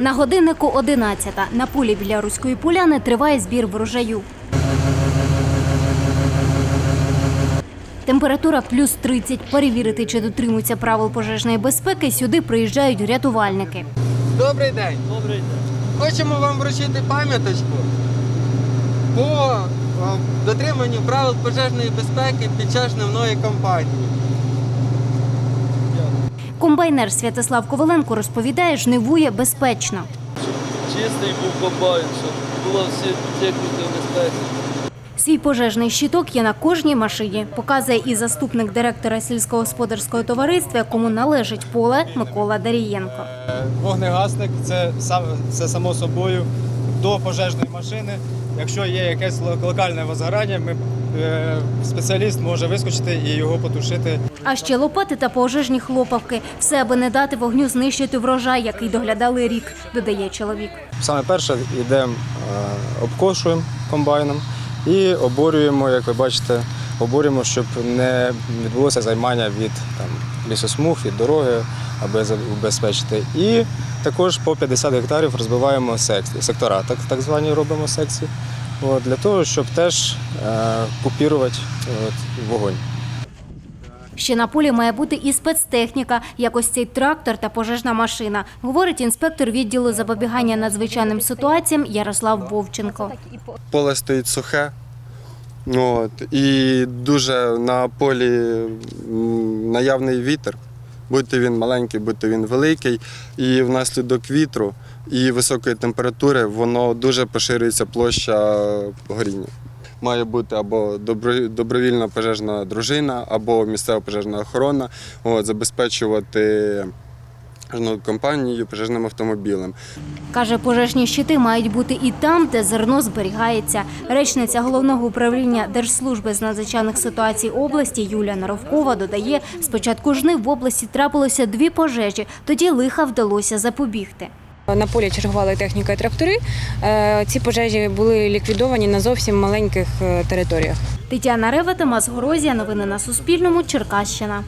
На годиннику 11 на полі біля Руської поляни триває збір врожаю. Температура плюс 30. Перевірити, чи дотримуються правил пожежної безпеки, сюди приїжджають рятувальники. Добрий день. Добрий день. Хочемо вам вручити пам'яточку по е, дотриманню правил пожежної безпеки під час дневної кампанії. Комбайнер Святослав Коваленко розповідає, жнивує безпечно. Чистий був комбайн, щоб було всі техніки в безпеці. Свій пожежний щиток є на кожній машині, показує і заступник директора сільськогосподарського товариства, якому належить поле Микола Дарієнко. Вогнегасник це, сам- це само собою до пожежної машини. Якщо є якесь локальне возгорання, ми, спеціаліст може вискочити і його потушити. А ще лопати та пожежні хлопавки. Все, аби не дати вогню знищити врожай, який доглядали рік, додає чоловік. Саме перше йдемо, е, обкошуємо комбайном і оборюємо, як ви бачите, оборюємо, щоб не відбулося займання від там, лісосмуг, від дороги, аби забезпечити. І також по 50 гектарів розбиваємо секції, сектора, так, так звані робимо секції, от, для того, щоб теж е, купірувати от, вогонь. Ще на полі має бути і спецтехніка, як ось цей трактор та пожежна машина, говорить інспектор відділу запобігання надзвичайним ситуаціям Ярослав Вовченко. поле стоїть сухе. От, і дуже на полі наявний вітер, будь-то він маленький, будь-то він великий. І внаслідок вітру і високої температури воно дуже поширюється площа горіння. Має бути або добровільна пожежна дружина, або місцева пожежна охорона, от, забезпечувати пожежну компанію пожежним автомобілем. Каже, пожежні щити мають бути і там, де зерно зберігається. Речниця головного управління Держслужби з надзвичайних ситуацій області Юлія Наровкова додає, з початку жнив в області трапилося дві пожежі, тоді лиха вдалося запобігти. На полі чергували техніка і трактори. Е, Ці пожежі були ліквідовані на зовсім маленьких е, територіях. Тетяна Рева, Тамас Горозія. Новини на Суспільному. Черкащина.